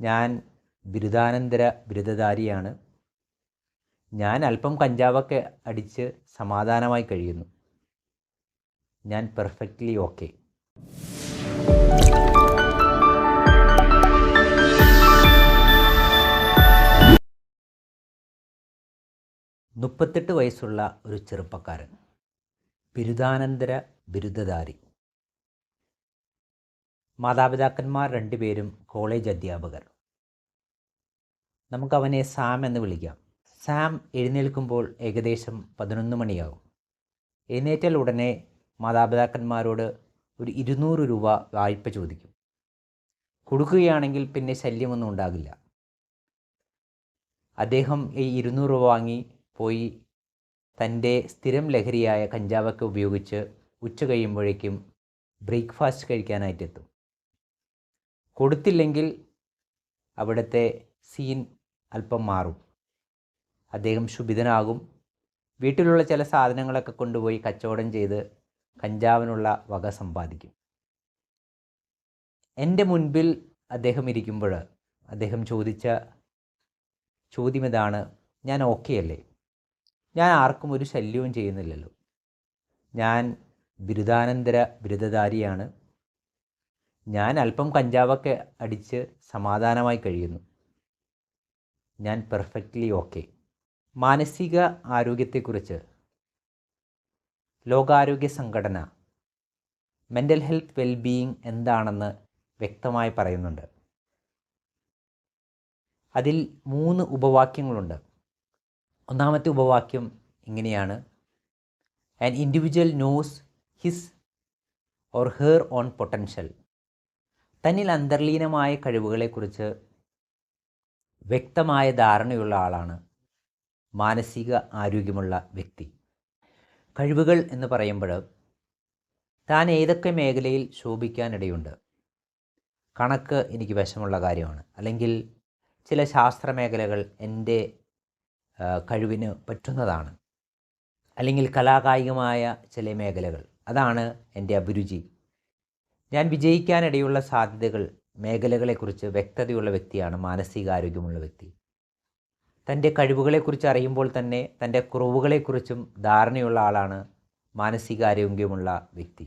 ഞാൻ ബിരുദാനന്തര ബിരുദധാരിയാണ്. ഞാൻ അല്പം കഞ്ചാവൊക്കെ അടിച്ച് സമാധാനമായി കഴിയുന്നു. ഞാൻ പെർഫെക്റ്റ്ലി ഓക്കെ. മുപ്പത്തെട്ട് വയസ്സുള്ള ഒരു ചെറുപ്പക്കാരൻ. ബിരുദാനന്തര ബിരുദധാരി. മാതാപിതാക്കന്മാർ രണ്ടുപേരും കോളേജ് അധ്യാപകർ. നമുക്ക് അവനെ സാം എന്ന് വിളിക്കാം. സാം എഴുന്നേൽക്കുമ്പോൾ ഏകദേശം പതിനൊന്ന് മണിയാകും. എഴുന്നേറ്റാൽ ഉടനെ മാതാപിതാക്കന്മാരോട് ഒരു ഇരുന്നൂറ് രൂപ വായ്പ ചോദിക്കും. കൊടുക്കുകയാണെങ്കിൽ പിന്നെ ശല്യമൊന്നും ഉണ്ടാകില്ല. അദ്ദേഹം ഈ ഇരുന്നൂറ് രൂപ വാങ്ങി പോയി തന്റെ സ്ഥിരം ലഹരിയായ കഞ്ചാവൊക്കെ ഉപയോഗിച്ച് ഉച്ച കഴിയുമ്പോഴേക്കും ബ്രേക്ക്ഫാസ്റ്റ് കഴിക്കാനായിട്ടെത്തും. കൊടുത്തില്ലെങ്കിൽ അവിടുത്തെ സീൻ അല്പം മാറും. അദ്ദേഹം ശുഭിതനാകും. വീട്ടിലുള്ള ചില സാധനങ്ങളൊക്കെ കൊണ്ടുപോയി കച്ചവടം ചെയ്ത് കഞ്ചാവിനുള്ള വക സമ്പാദിക്കും. എന്റെ മുൻപിൽ അദ്ദേഹം ഇരിക്കുമ്പോൾ അദ്ദേഹം ചോദിച്ച ചോദ്യം ഇതാണ് ഞാൻ ഓക്കെ അല്ലേ? ഞാൻ ആർക്കും ഒരു ശല്യവും ചെയ്യുന്നില്ലല്ലോ. ഞാൻ ബിരുദാനന്തര ബിരുദധാരിയാണ്. ഞാൻ അല്പം കഞ്ചാവൊക്കെ അടിച്ച് സമാധാനമായി കഴിയുന്നു. ഞാൻ പെർഫെക്റ്റ്ലി ഓക്കെ. മാനസിക ആരോഗ്യത്തെക്കുറിച്ച്. ലോകാരോഗ്യ സംഘടന. മെന്റൽ ഹെൽത്ത് വെൽബീയിങ് എന്താണെന്ന് വ്യക്തമായി പറയുന്നുണ്ട്. അതിൽ മൂന്ന് ഉപവാക്യങ്ങളുണ്ട്. ഒന്നാമത്തെ ഉപവാക്യം ഇങ്ങനെയാണ്. An individual knows his or her own potential തന്നിൽ അന്തർലീനമായ കഴിവുകളെക്കുറിച്ച് വ്യക്തമായ ധാരണയുള്ള ആളാണ് മാനസിക ആരോഗ്യമുള്ള വ്യക്തി. കഴിവുകൾ എന്ന് പറയുമ്പോൾ താൻ ഏതൊക്കെ മേഖലയിൽ ശോഭിക്കാനിടയുണ്ട്? കണക്ക് എനിക്ക് വിഷമുള്ള കാര്യമാണ്. അല്ലെങ്കിൽ ചില ശാസ്ത്ര മേഖലകൾ എന്റെ കഴിവിന് പറ്റുന്നതാണ്. അല്ലെങ്കിൽ കലാകായികമായ ചില മേഖലകൾ. അതാണ് എന്റെ അഭിരുചി. ഞാൻ വിജയിക്കാനിടയുള്ള സാധ്യതകൾ മേഖലകളെക്കുറിച്ച് വ്യക്തതയുള്ള വ്യക്തിയാണ് മാനസികാരോഗ്യമുള്ള വ്യക്തി. തന്റെ കഴിവുകളെക്കുറിച്ച് അറിയുമ്പോൾ തന്നെ തന്റെ കുറവുകളെക്കുറിച്ചും ധാരണയുള്ള ആളാണ് മാനസികാരോഗ്യമുള്ള വ്യക്തി.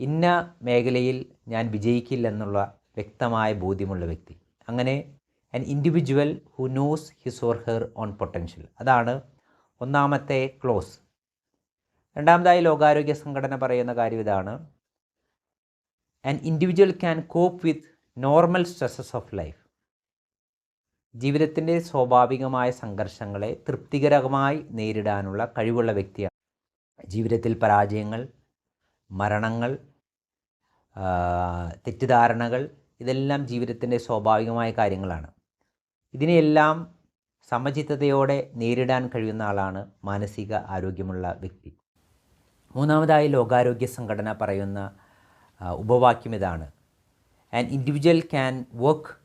ഇന്ന മേഖലയിൽ ഞാൻ വിജയിക്കില്ലെന്നുള്ള വ്യക്തമായ ബോധ്യമുള്ള വ്യക്തി. അങ്ങനെ an individual who knows his or her own potential അതാണ് ഒന്നാമത്തെ ക്ലോസ്. രണ്ടാമതായി ലോകാരോഗ്യ സംഘടന പറയുന്ന കാര്യം ഇതാണ്. An individual can cope with normal stresses of life ജീവിതത്തിന്റെ സ്വാഭാവികമായ സംഘർഷങ്ങളെ തൃപ്തികരമായി നേരിടാനുള്ള കഴിവുള്ള വ്യക്തിയാണ്. ജീവിതത്തിൽ പരാജയങ്ങൾ മരണങ്ങൾ തെറ്റിദ്ധാരണകൾ ഇതെല്ലാം ജീവിതത്തിന്റെ സ്വാഭാവികമായ കാര്യങ്ങളാണ്. ഇതിനെയെല്ലാം സമചിത്തതയോടെ നേരിടാൻ കഴിയുന്ന ആളാണ് മാനസിക ആരോഗ്യമുള്ള വ്യക്തി. മൂന്നാമതായി ലോകാരോഗ്യ സംഘടന പറയുന്ന ഉപവാക്യം ഇതാണ്. An individual can work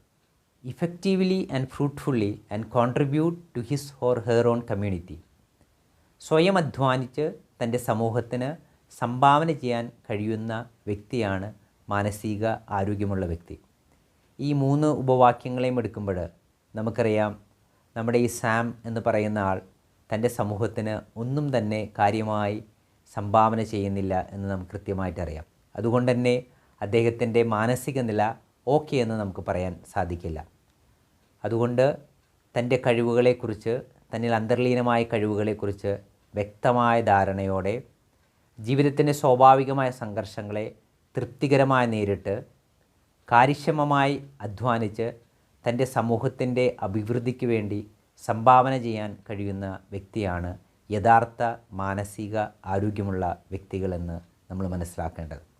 effectively and fruitfully and contribute to his or her own community സ്വയം അധ്വാനിച്ച് തന്റെ സമൂഹത്തിന് സംഭാവന ചെയ്യാൻ കഴിയുന്ന വ്യക്തിയാണ് മാനസിക ആരോഗ്യമുള്ള വ്യക്തി. ഈ മൂന്ന് ഉപവാക്യങ്ങളെയും എടുക്കുമ്പോൾ നമുക്കറിയാം നമ്മുടെ ഈ സാം എന്ന് പറയുന്ന ആൾ തന്റെ സമൂഹത്തിന് ഒന്നും തന്നെ കാര്യമായി സംഭാവന ചെയ്യുന്നില്ല എന്ന് നമുക്ക് കൃത്യമായിട്ടറിയാം. അതുകൊണ്ട് തന്നെ അദ്ദേഹത്തിന്റെ മാനസിക നില ഓക്കെ എന്ന് നമുക്ക് പറയാൻ സാധിക്കില്ല. അതുകൊണ്ട് തന്റെ കഴിവുകളെക്കുറിച്ച് തന്നിൽ അന്തർലീനമായ കഴിവുകളെക്കുറിച്ച് വ്യക്തമായ ധാരണയോടെ ജീവിതത്തിന്റെ സ്വാഭാവികമായ സംഘർഷങ്ങളെ തൃപ്തികരമായി നേരിട്ട് കാര്യക്ഷമമായി അധ്വാനിച്ച് തന്റെ സമൂഹത്തിന്റെ അഭിവൃദ്ധിക്ക് വേണ്ടി സംഭാവന ചെയ്യാൻ കഴിയുന്ന വ്യക്തിയാണ് യഥാർത്ഥ മാനസിക ആരോഗ്യമുള്ള വ്യക്തികളെന്ന് നമ്മൾ മനസ്സിലാക്കേണ്ടത്.